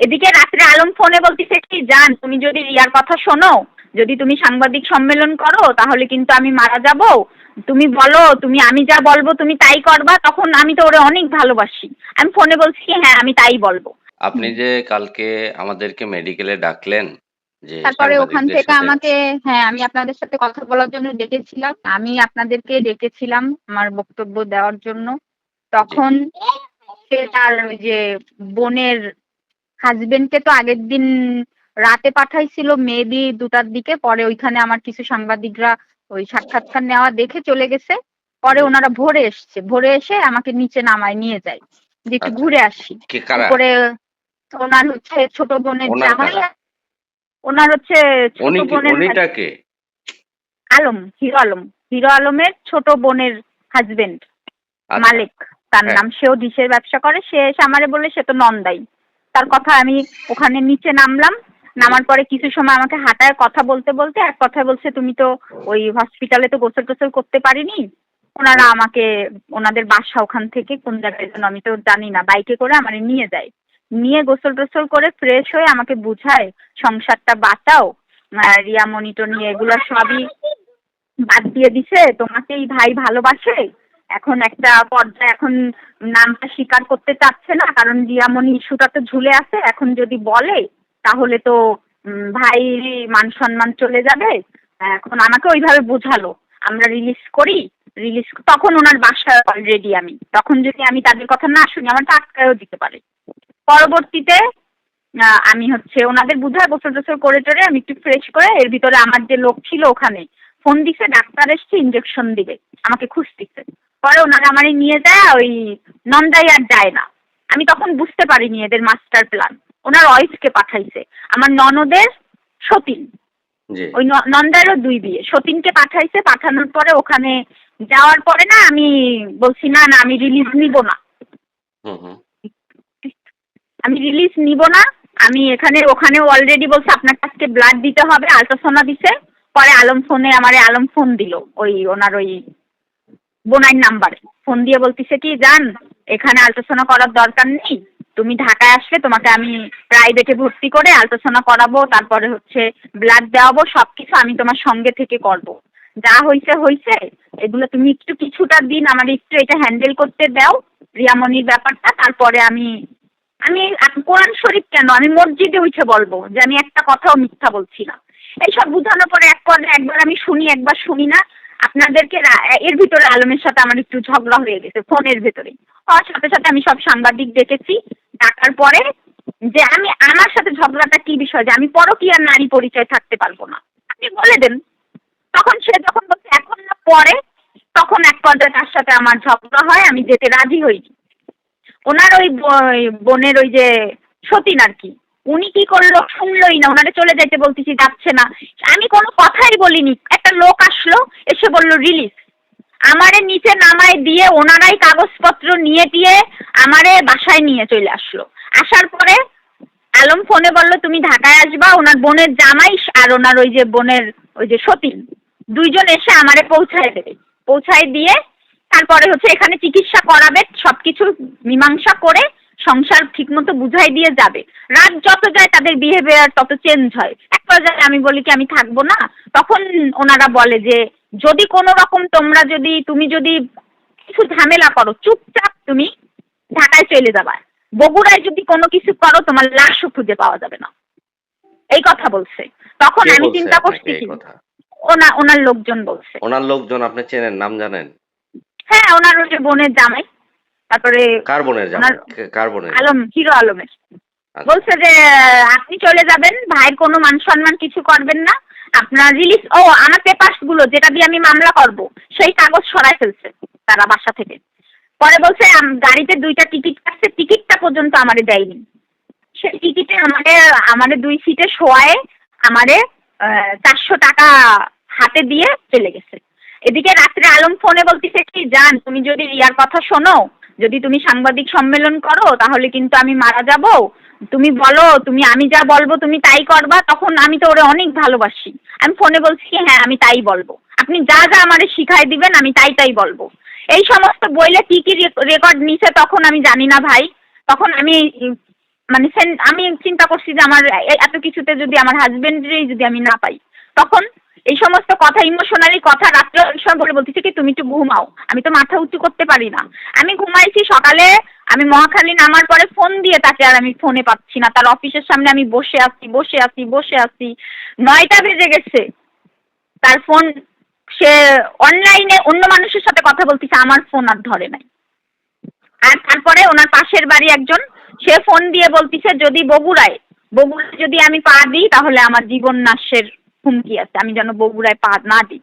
এদিকে রাত্রে আলম ফোনে বলতেছে কি জান তুমি যদি রিয়ার কথা শোনো যদি তুমি সাংবাদিক সম্মেলন করো তাহলে কিন্তু আমি মারা যাব। তুমি বলো তুমি আমি যা বলব তুমি তাই করবা তখন আমি তো ওরে অনেক ভালোবাসি। আমি ফোনে বলছি কি হ্যাঁ আমি তাই বলব। আপনি যে কালকে আমাদেরকে মেডিকেলে ডাকলেন তারপরে ওখান থেকে আমাকে হ্যাঁ আমি আপনাদের সাথে কথা বলার জন্য ডেকেছিলাম। আমি আপনাদেরকে ডেকেছিলাম আমার বক্তব্য দেওয়ার জন্য। তখন সে তার ওই যে বোনের হাজবেন্ডকে তো আগের দিন রাতে পাঠাইছিল মেবি দুটার দিকে পরে ওইখানে আমার কিছু সাংবাদিকরা ওই সাক্ষাৎকার নেওয়া দেখে চলে গেছে পরে ওনারা ভোরে এসছে ভোরে এসে আমাকে নিচে নামায় নিয়ে যায় যে একটু আচ্ছা। ঘুরে আসি। উপরে ওনার হচ্ছে ছোট বোনের ওনার জামাই ওনার হচ্ছে ছোট বোনের আলম হিরো আলম। হিরো আলমের ছোট বোনের হাজবেন্ড আচ্ছা, মালিক। তার হ্যাঁ। নাম সেও ডিশের ব্যবসা করে সে এসে আমারে বলে সে তো নন্দাই। তার কথা আমি ওখানে নিচে নামলাম। নামার পরে কিছু সময় আমাকে হাঁটায় কথা বলতে বলতে এক কথা বলছে, তুমি তো ওই হসপিটালে তো গোসল টোসল করতে পারিনি। ওনারা আমাকে, ওনাদের বাসা ওখান থেকে কোন জায়গায় যেন আমি তো জানি না, বাইকে করে আমার নিয়ে যায়। নিয়ে গোসল টোসল করে ফ্রেশ হয়ে আমাকে বুঝায়, সংসারটা বাঁচাও। রিয়া, মনিটর নিয়ে এগুলো সবই বাদ দিয়ে দিছে। তোমাকে এই ভাই ভালোবাসে? এখন একটা পর্যায়ে এখন নামটা স্বীকার করতে চাচ্ছে না কারণ রিয়ামণি ইস্যুটা তো ঝুলে আছে। এখন যদি বলে তাহলে তো উম, ভাই মান সম্মান চলে যাবে। এখন আমাকে ওইভাবে বোঝালো। আমরা রিলিজ করি রিলিজ তখন ওনার বাসায় অলরেডি আমি। তখন যদি আমি তাদের কথা না শুনি আমার তো আটকায়ও দিতে পারে। পরবর্তীতে আমি হচ্ছে ওনাদের বুঝায় বছর বছর করে টরে আমি একটু ফ্রেশ করে এর ভিতরে আমার যে লোক ছিল ওখানে ফোন দিছে ডাক্তার এসছে ইঞ্জেকশন দিবে আমাকে খুঁজতেছে। পরে ওনারা আমারে নিয়ে যায় ওই নন্দাই আর যায় না। আমি তখন বুঝতে পারিনি এদের মাস্টার প্ল্যান ওনার ওয়াইফকে পাঠাইছে। আমার ননদের সতীন। ওই নন্দারও দুই বিয়ে। সতীনকে পাঠাইছে পাঠানোর পরে ওখানে যাওয়ার পরে না আমি বলছি না না আমি রিলিজ নিব না। আমি রিলিজ নিব না। আমি এখানে ওখানে অলরেডি বলছে আপনার কাছে ব্লাড দিতে হবে আলট্রাসোনা দিছে। পরে আলম ফোনে আমারে আলম ফোন দিল। ওই ওনার ওই বোনাইর নাম্বারে। ফোন দিয়ে বলতিছে কি, জান, এখানে আলট্রাসোনা করার দরকার নেই। তুমি ঢাকায় আসলে তোমাকে আমি প্রাইভেটে ভর্তি করে আলট্রাসোনা করাবো, তারপরে হচ্ছে ব্লাড দেওয়াবো সব কিছু আমি তোমার সঙ্গে থেকে করব। যা হয়েছে হয়েছে এগুলো তুমি একটু কিছুটা দিন আমার একটু এটা হ্যান্ডেল করতে দাও রিয়ামনির ব্যাপারটা। তারপরে আমি আমি কোরআন শরীফ কেন? আমি মসজিদে উঠে বলব যে আমি একটা কথাও মিথ্যা বলছি না। এইসব বুঝানোর পরে এক পর্যায়ে একবার আমি শুনি, একবার শুনি না। আপনাদেরকে এর ভিতরে আলমের সাথে আমার একটু ঝগড়া হয়ে গেছে, ফোনের ভেতরে হওয়ার সাথে সাথে আমি সব সাংবাদিক ডেকেছি, ডাকার পরে যে আমি, আমার সাথে ঝগড়াটা কি বিষয়, যে আমি পরকীয়ার নারী পরিচয় থাকতে পারব না। আপনি বলে দেন। তখন সে যখন বলছে, এখন না, পরে? তখন এক পর্যায়ে তার সাথে আমার ঝগড়া হয়, আমি যেতে রাজি হইনি ওনার ওই বোনের ওই যে সতীন আর কি, উনি কি করল, শুনলোই না। ওনারে চলে যাইতে বলতেছি, যাচ্ছে না। আমি কোনো কথাই বলিনি। লোক আসলো, এসে বলল, রিলিজ, আমারে নিচে নামায় দিয়ে ওনারাই কাগজপত্র নিয়ে দিয়ে আমারে বাসায় নিয়ে চলে আসলো। আসার পরে আলম ফোনে বলল, তুমি ঢাকায় আসবা, ওনার বোনের জামাই আর ওনার ওই যে বোনের ওই যে সতীন, দুইজন এসে আমারে পৌঁছায় দেবে। পৌঁছায় দিয়ে তারপরে হচ্ছে এখানে চিকিৎসা করাবে, সবকিছু মীমাংসা করে সংসার ঠিকমতো বুঝাই দিয়ে যাবে। রাত যত যায় তাদের বিহেভিয়ার তত চেঞ্জ হয়। এক পর্যায়ে আমি বলি কি আমি থাকব না? তখন ওনারা বলে যে যদি কোনো রকম তোমরা যদি তুমি যদি কিছু ঝামেলা করো চুপচাপ তুমি ঢাকায় চলে যাবা। বগুড়ায় যদি কোনো কিছু করো তোমার লাশও খুঁজে পাওয়া যাবে না। এই কথা বলছে। তখন আমি চিন্তা করছি ওনা ওনার লোকজন বলছে। ওনার লোকজন আপনি চেনেন নাম জানেন? হ্যাঁ ওনার ওই বোনের জামাই। তারপরে কার বোনের জানেন ওনার- কার বোনের আলম হিরো আলমের। আচ্ছা। বলছে যে আপনি চলে যাবেন ভাইয়ের কোনো মান সম্মান কিছু করবেন না। আপনার রিলিজ ও আমার পেপার্সগুলো যেটা দিয়ে আমি মামলা করব সেই কাগজ সরাই ফেলছে তারা বাসা থেকে। পরে বলছে গাড়িতে দুইটা টিকিট কাটছে টিকিটটা পর্যন্ত আমারে দেয়নি। সেই টিকিটে আমারে আমারে দুই সিটে শোয়ায়ে আমারে চারশো টাকা হাতে দিয়ে চলে গেছে। এদিকে রাত্রে আলম ফোনে বলতেছে কি জান তুমি যদি রিয়ার কথা শোনো যদি তুমি সাংবাদিক সম্মেলন করো, তাহলে কিন্তু আমি মারা যাব। তুমি বলো, তুমি, আমি যা বলব তুমি তাই করবা, তখন আমি তো ওরে অনেক ভালোবাসি। আমি ফোনে বলছি হ্যাঁ আমি তাই বলব। আপনি যা যা আমারে শিখাই দিবেন, আমি তাই তাই বলব। এই সমস্ত বইলে কি কি রেকর্ড নিছে তখন আমি জানি না ভাই। তখন আমি মানে আমি চিন্তা করছি যে আমার এত কিছুতে যদি আমার হাজবেন্ডেরই যদি আমি না পাই। তখন এই সমস্ত কথা ইমোশনালি কথা রাত্রে অনেক সময় বলে বলতেছে কি, তুমি একটু ঘুমাও। আমি তো মাথা উঁচু করতে পারি না। আমি ঘুমাইছি সকালে, আমি মহাখালী নামার পরে ফোন দিয়ে তাকে আর আমি ফোনে পাচ্ছি না। তার অফিসের সামনে আমি বসে আছি বসে আছি বসে আছি। নয়টা বেজে গেছে। তার ফোন সে অনলাইনে অন্য মানুষের সাথে কথা বলতেছে, আমার ফোন আর ধরে নাই। আর তারপরে ওনার পাশের বাড়ি একজন, সে ফোন দিয়ে বলতিছে, যদি বগুড়ায় বগুড়ায় যদি আমি পা দিই, তাহলে আমার জীবন নাশের হুমকি আছে? আমি যেন বগুড়ায় পা না দিই।